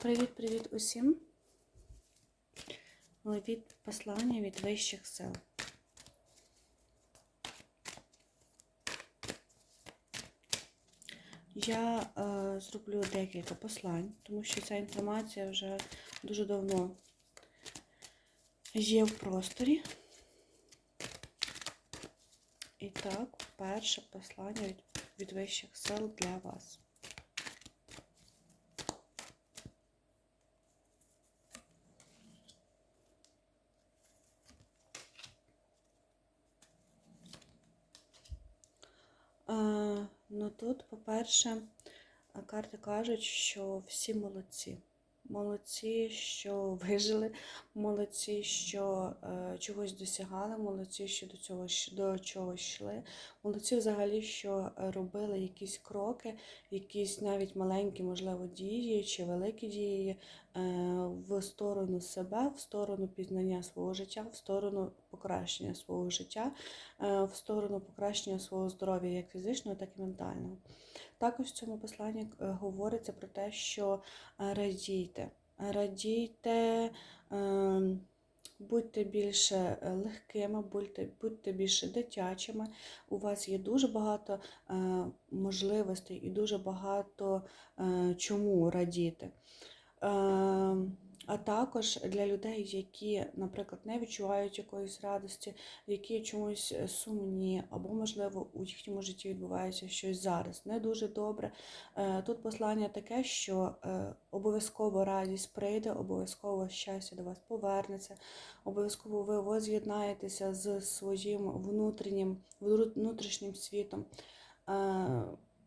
Привіт-привіт усім. Від послання від вищих сил. Я е, зроблю декілька послань, тому що ця інформація вже дуже давно є в просторі. І так, перше послання від, від вищих сил для вас. Е, тут, по-перше, карти кажуть, що всі молодці. Молодці, що вижили, молодці, що е, чогось досягали, молодці, що до цього до чогось йшли. Молодці взагалі, що робили якісь кроки, якісь навіть маленькі, можливо, дії чи великі дії в сторону себе, в сторону пізнання свого життя, в сторону покращення свого життя, е, в сторону покращення свого здоров'я, як фізичного, так і ментального. Також в цьому посланні е, говориться про те, що е, радійте, радійте, е, будьте більше е, легкими, будьте, будьте більше дитячими. У вас є дуже багато е, можливостей і дуже багато е, чому радіти. Е, А також для людей, які, наприклад, не відчувають якоїсь радості, які чомусь е, сумні, або, можливо, у їхньому житті відбувається щось зараз не дуже добре. Е, Тут послання таке, що е, обов'язково радість прийде, обов'язково щастя до вас повернеться, обов'язково ви воз'єднаєтеся з своїм внутрішнім, внутрішнім світом.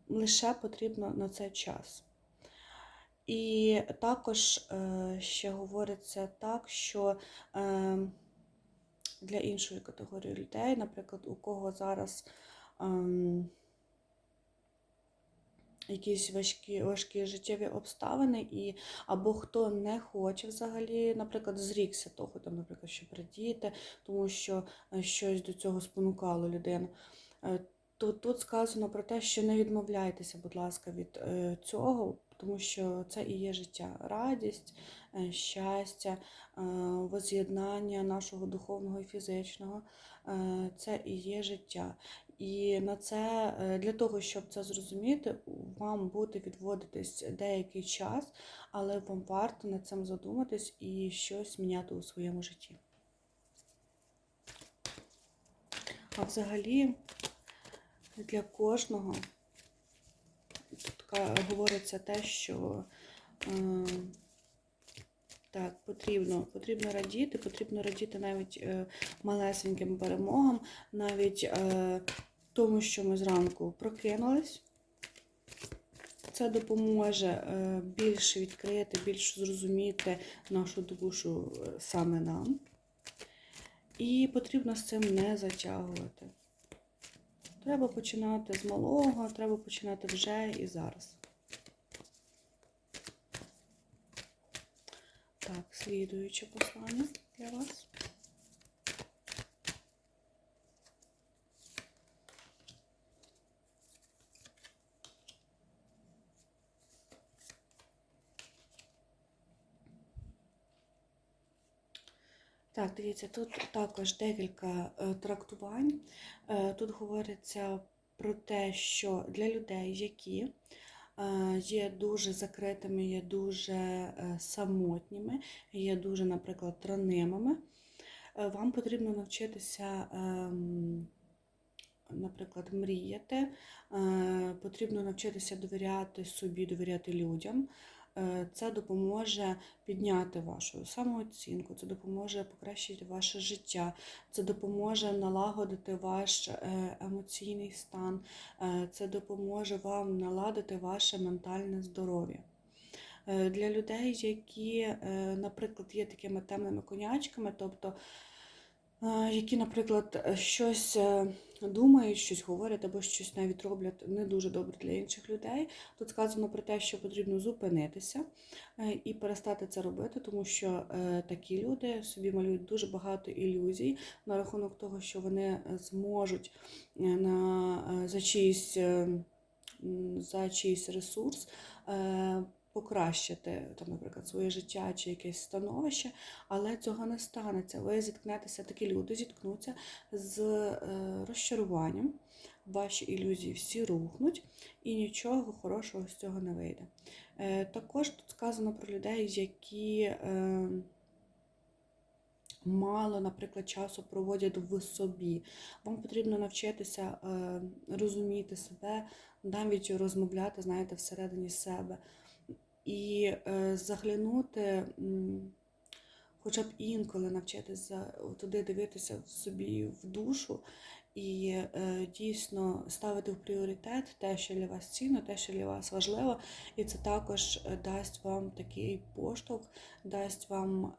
Лише потрібно на це час. І також е, ще говориться так, що е, для іншої категорії людей, наприклад, у кого зараз ем, якісь важкі, важкі життєві обставини, і або хто не хоче взагалі, наприклад, зрікся того, там, наприклад, щоб радіти, тому що е, щось до цього спонукало людину. Е, То тут сказано про те, що не відмовляйтеся, будь ласка, від цього, тому що це і є життя, радість, е, щастя, е, воз'єднання нашого духовного і фізичного. Е, Це і є життя. І на це для того, щоб це зрозуміти, вам буде відводитись деякий час, але вам варто над цим задуматись і щось міняти у своєму житті. А взагалі для кожного тут говориться те, що е, так, потрібно, потрібно радіти, потрібно радіти навіть е, малесеньким перемогам, навіть е, тому, що ми зранку прокинулись. Це допоможе більше відкрити, більше зрозуміти нашу душу саме нам. І потрібно з цим не затягувати. Треба починати з малого, треба починати вже і зараз. Так, слідуюче послання для вас. Так, дивіться, тут також декілька е, трактувань. Е, Тут говориться про те, що для людей, які е, є дуже закритими, є дуже самотніми, є дуже, наприклад, ранимими, вам потрібно навчитися, ем, наприклад, мріяти, потрібно навчитися довіряти собі, довіряти людям. Е, Це допоможе підняти вашу самооцінку, це допоможе покращити ваше життя, це допоможе налагодити ваш е, емоційний стан, е, це допоможе вам наладити ваше ментальне здоров'я. Для людей, які, наприклад, є такими темними конячками, тобто які, наприклад, щось е, думають, щось говорять або щось навіть роблять не дуже добре для інших людей. Тут сказано про те, що потрібно зупинитися е, і перестати це робити, тому що е, такі люди собі малюють дуже багато ілюзій на рахунок того, що вони зможуть на, за чиїсь, е, за чиїсь ресурс покращити, там, наприклад, своє життя чи якесь становище, але цього не станеться. Ви зіткнетеся, такі люди зіткнуться з е, розчаруванням. Ваші ілюзії всі рухнуть, і нічого хорошого з цього не вийде. Е, Також тут сказано про людей, які е, мало, наприклад, часу проводять в собі. Вам потрібно навчитися розуміти себе, навіть розмовляти, знаєте, всередині себе. І е, заглянути, хоча б інколи навчитися туди дивитися в собі в душу і е, дійсно ставити в пріоритет те, що для вас цінно, те, що для вас важливо, і це також е, дасть вам такий поштовх, дасть вам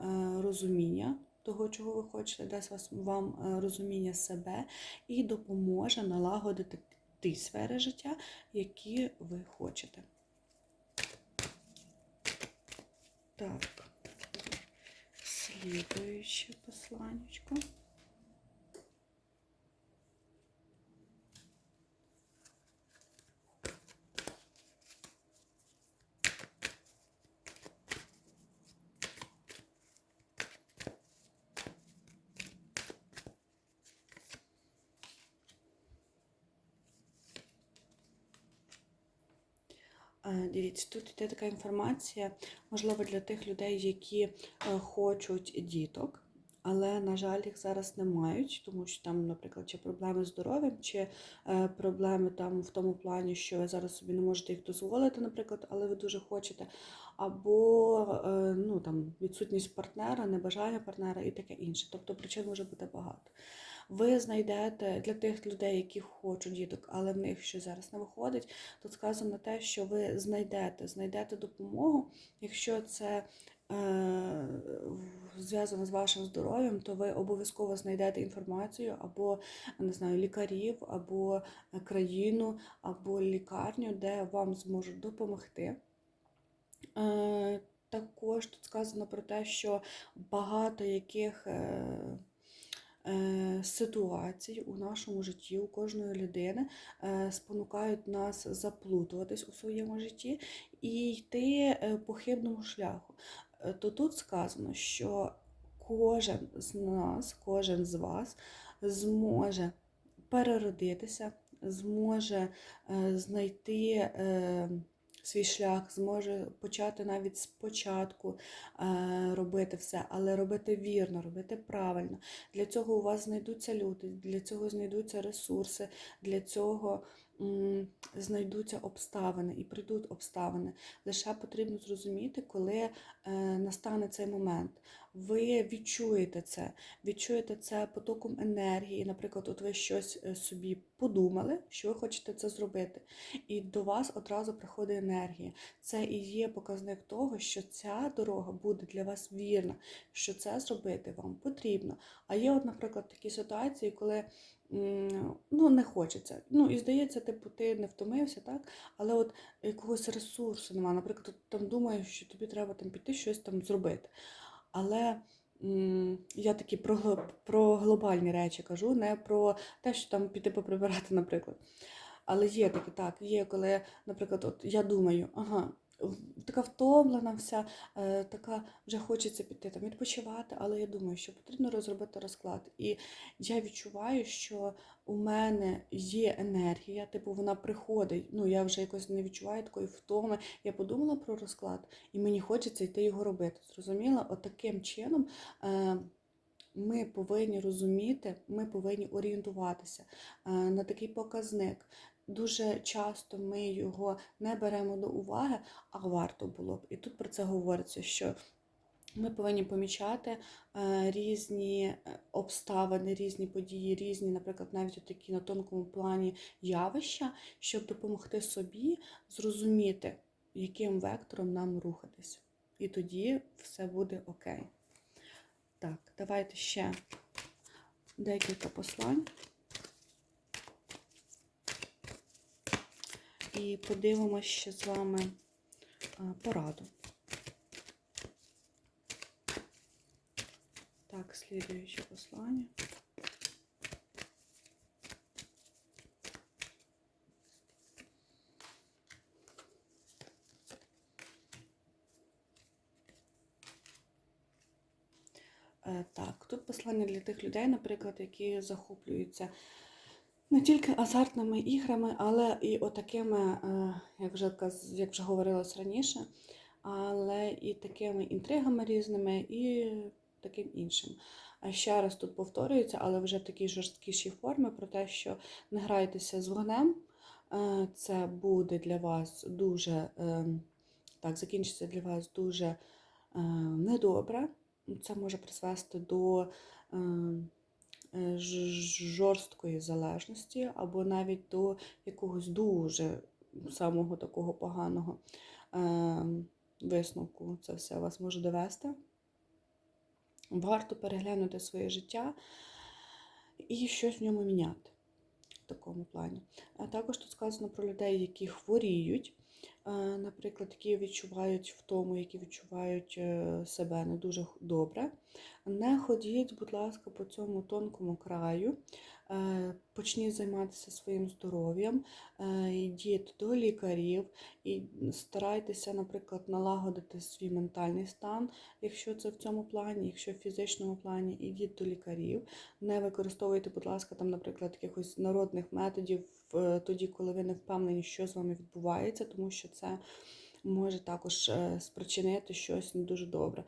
розуміння того, чого ви хочете, дасть вас вам розуміння себе і допоможе налагодити ті сфери життя, які ви хочете. Так, слідуюче посланнячко. Дивіться, тут йде така інформація, можливо, для тих людей, які е, хочуть діток, але, на жаль, їх зараз не мають, тому що там, наприклад, чи проблеми з здоров'ям, чи е, проблеми там в тому плані, що ви зараз собі не можете їх дозволити, наприклад, але ви дуже хочете, або ну, там, відсутність партнера, небажання партнера і таке інше. Тобто причин може бути багато. Ви знайдете для тих людей, які хочуть діток, але в них ще зараз не виходить. Тут сказано те, що ви знайдете, знайдете допомогу, якщо це. е, Зв'язано з вашим здоров'ям, то ви обов'язково знайдете інформацію або не знаю, лікарів, або країну, або лікарню, де вам зможуть допомогти. Е, Також тут сказано про те, що багато яких е, ситуацій у нашому житті, у кожної людини е, спонукають нас заплутуватись у своєму житті і йти е, по хибному шляху. То тут сказано, що кожен з нас, кожен з вас зможе переродитися, зможе знайти. Свій шлях зможе почати навіть спочатку е, робити все, але робити вірно, робити правильно. Для цього у вас знайдуться люди, для цього знайдуться ресурси, для цього знайдуться обставини і прийдуть обставини. Лише потрібно зрозуміти, коли е, настане цей момент. Ви відчуєте це, відчуєте це потоком енергії. Наприклад, от ви щось е, собі подумали, що ви хочете це зробити, і до вас одразу приходить енергія. Це і є показник того, що ця дорога буде для вас вірна, що це зробити вам потрібно. А є, от, наприклад, такі ситуації, коли ну, не хочеться. Ну, і здається, типу, ти не втомився, так? Але от якогось ресурсу немає. Наприклад, там думаєш, що тобі треба там піти щось там зробити. Але я такі про, про глобальні речі кажу, не про те, що там піти поприбирати, наприклад. Але є таке, так, є, коли, наприклад, от я думаю, ага, така втомлена вся, е, така вже хочеться піти там відпочивати, але я думаю, що потрібно розробити розклад. І я відчуваю, що у мене є енергія, типу вона приходить. Ну, я вже якось не відчуваю такої втоми. Я подумала про розклад, і мені хочеться йти його робити. Зрозуміла? От таким чином. Ми повинні розуміти, ми повинні орієнтуватися е, на такий показник. Дуже часто ми його не беремо до уваги, а варто було б. І тут про це говориться, що ми повинні помічати е, різні е, обставини, різні події, різні, наприклад, навіть такі на тонкому плані явища, щоб допомогти собі зрозуміти, яким вектором нам рухатись. І тоді все буде окей. Так, давайте ще декілька послань. І подивимося ще з вами пораду. Так, слідуюче послання. Е, Так, для тих людей, наприклад, які захоплюються не тільки азартними іграми, але і отакими, е, як вже, як вже говорилось раніше, але і такими інтригами різними, і таким іншим. А ще раз тут повторюється, але вже в такій жорсткішій формі про те, що не грайтеся з вогнем. Е, Це буде для вас дуже ем, так, закінчиться для вас дуже е, недобре. Це може призвести до е, е, жорсткої залежності, або навіть до якогось дуже самого такого поганого е, висновку. Це все вас може довести. Варто переглянути своє життя і щось в ньому міняти в такому плані. А також тут сказано про людей, які хворіють, наприклад, які відчувають втому, які відчувають е, себе не дуже добре. Не ходіть, будь ласка, по цьому тонкому краю. Е, Почніть займатися своїм здоров'ям, е, йдіть до лікарів і старайтеся, наприклад, налагодити свій ментальний стан, якщо це в цьому плані, якщо в фізичному плані, ідіть до лікарів. Не використовуйте, будь ласка, там, наприклад, якихось народних методів е, тоді, коли ви не впевнені, що з вами відбувається, тому що це може також е, спричинити щось не дуже добре.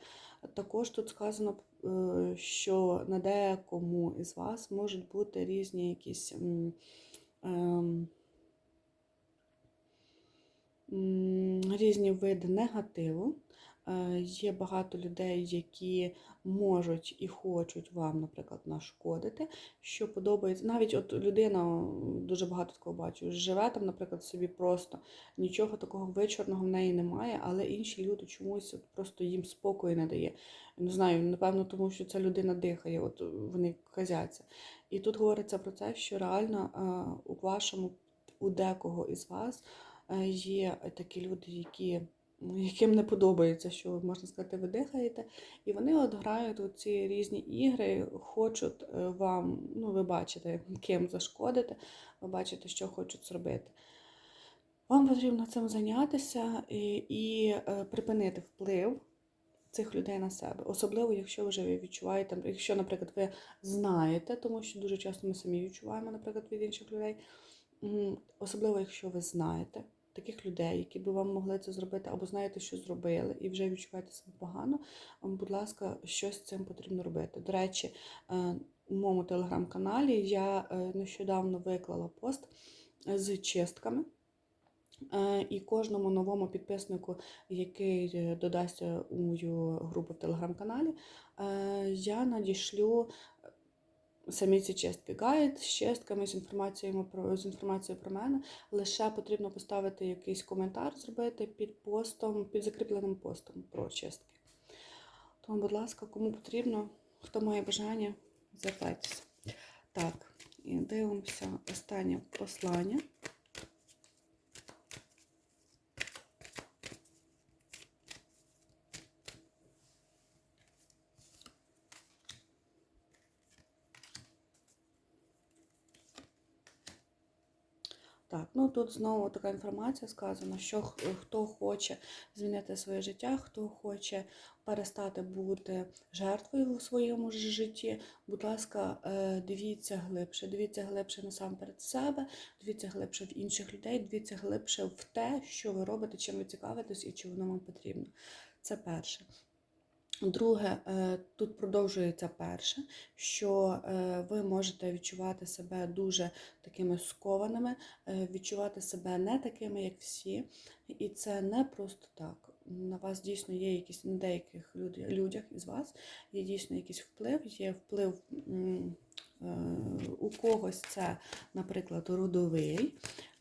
Також тут сказано, е, що на деякому із вас можуть бути різні якісь. ем, Різні види негативу. Е, Є багато людей, які можуть і хочуть вам, наприклад, нашкодити, що подобається. Навіть от людина, дуже багато такого бачу, живе там, наприклад, собі просто нічого такого вичорного в неї немає, але інші люди чомусь от просто їм спокою не дає. Не знаю, напевно, тому що ця людина дихає, от вони казяться. І тут говориться про те, що реально е, у вашому, у декого із вас е, є такі люди, які яким не подобається, що можна сказати, ви дихаєте, і вони от грають ці різні ігри, хочуть е, вам, ну ви бачите, ким зашкодити, ви бачите, що хочуть зробити. Вам потрібно цим зайнятися і, і е, припинити вплив цих людей на себе. Особливо, якщо ви вже відчуваєте, якщо, наприклад, ви знаєте, тому що дуже часто ми самі відчуваємо, наприклад, від інших людей. Особливо, якщо ви знаєте таких людей, які би вам могли це зробити, або знаєте, що зробили, і вже відчуваєте себе погано, будь ласка, щось з цим потрібно робити. До речі, е, у моєму телеграм-каналі я е, нещодавно виклала пост з чистками. Е, І кожному новому підписнику, який додасться у мою групу в телеграм-каналі, я надішлю самі ці з чистками, з інформацією про з інформацією про мене. Лише потрібно поставити якийсь коментар, зробити під постом, під закріпленим постом про чистки. Тому, будь ласка, кому потрібно, хто має бажання, звертайтеся. Так, і дивимося останнє послання. Так, ну тут знову така інформація сказана, що хто хоче змінити своє життя, хто хоче перестати бути жертвою у своєму житті, будь ласка, е, дивіться глибше, дивіться глибше насамперед себе, дивіться глибше в інших людей, дивіться глибше в те, що ви робите, чим ви цікавитесь і чи воно вам потрібно. Це перше. Друге, е, тут продовжується перше, що е, ви можете відчувати себе дуже такими скованими, е, відчувати себе не такими, як всі. І це не просто так. На вас дійсно є якісь на деяких людях із вас є дійсно якийсь вплив, є вплив у когось це, наприклад, родовий.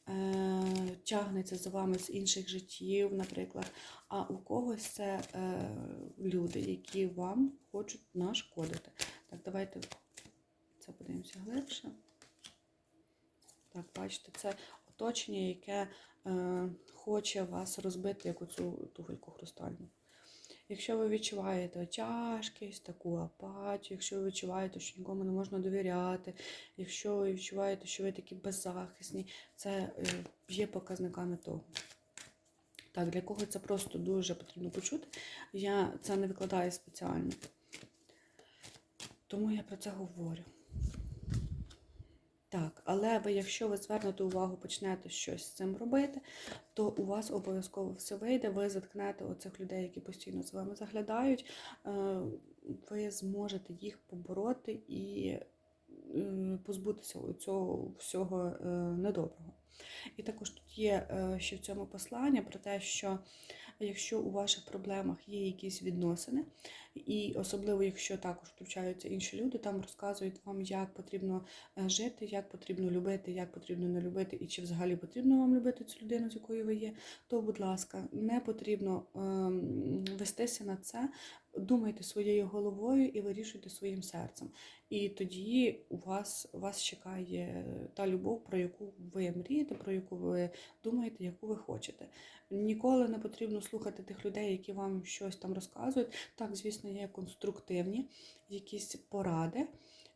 Е, Тягнеться за вами з інших життів, наприклад, а у когось це е, люди, які вам хочуть нашкодити. Так, давайте це подивимося глибше. Так, бачите, це оточення, яке е, хоче вас розбити, як оцю туфельку хрустальну. Якщо ви відчуваєте тяжкість, таку апатію, якщо ви відчуваєте, що нікому не можна довіряти, якщо ви відчуваєте, що ви такі беззахисні, це е, є показниками того. Так, для кого це просто дуже потрібно почути. Я це не викладаю спеціально. Тому я про це говорю. Так, але ви, якщо ви звернете увагу, почнете щось з цим робити, то у вас обов'язково все вийде. Ви заткнете оцих людей, які постійно з вами заглядають, е, ви зможете їх побороти і е, позбутися цього всього е, недоброго. І також тут є ще в цьому послання про те, що якщо у ваших проблемах є якісь відносини, і особливо, якщо також включаються інші люди, там розказують вам, як потрібно е, жити, як потрібно любити, як потрібно не любити, і чи взагалі потрібно вам любити цю людину, з якою ви є, то, будь ласка, не потрібно ем, вестися на це. Думайте своєю головою і вирішуйте своїм серцем. І тоді у вас, вас чекає та любов, про яку ви мрієте, про яку ви думаєте, яку ви хочете. Ніколи не потрібно слухати тих людей, які вам щось там розказують. Так, звісно, є конструктивні якісь поради,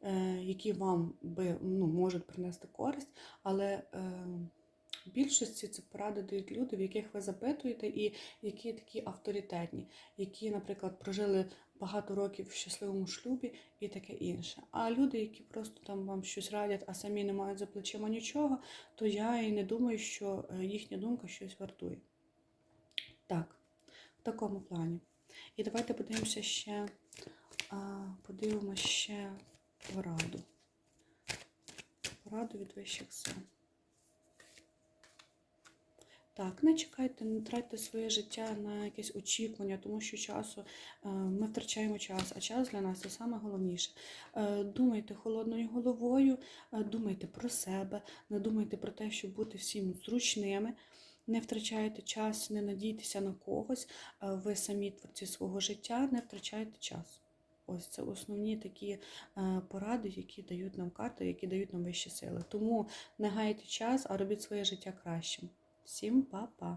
е, які вам би ну, можуть принести користь, але е, більшості це поради дають люди, в яких ви запитуєте, і які такі авторитетні, які, наприклад, прожили багато років в щасливому шлюбі і таке інше. А люди, які просто там вам щось радять, а самі не мають за плечима нічого, то я і не думаю, що е, їхня думка щось вартує. Так, в такому плані. І давайте подивимося ще, подивимося ще пораду. Пораду від вищих сил. Так, не чекайте, не тратьте своє життя на якесь очікування, тому що часу е, ми втрачаємо час, а час для нас це найголовніше. Думайте холодною головою, е, думайте про себе, не думайте про те, щоб бути всім зручними. Не втрачайте час, не надійтеся на когось. е, Ви самі творці свого життя, не втрачайте час. Ось це основні такі е, поради, які дають нам карти, які дають нам вищі сили. Тому не гайте час, а робіть своє життя кращим. Всім па-па!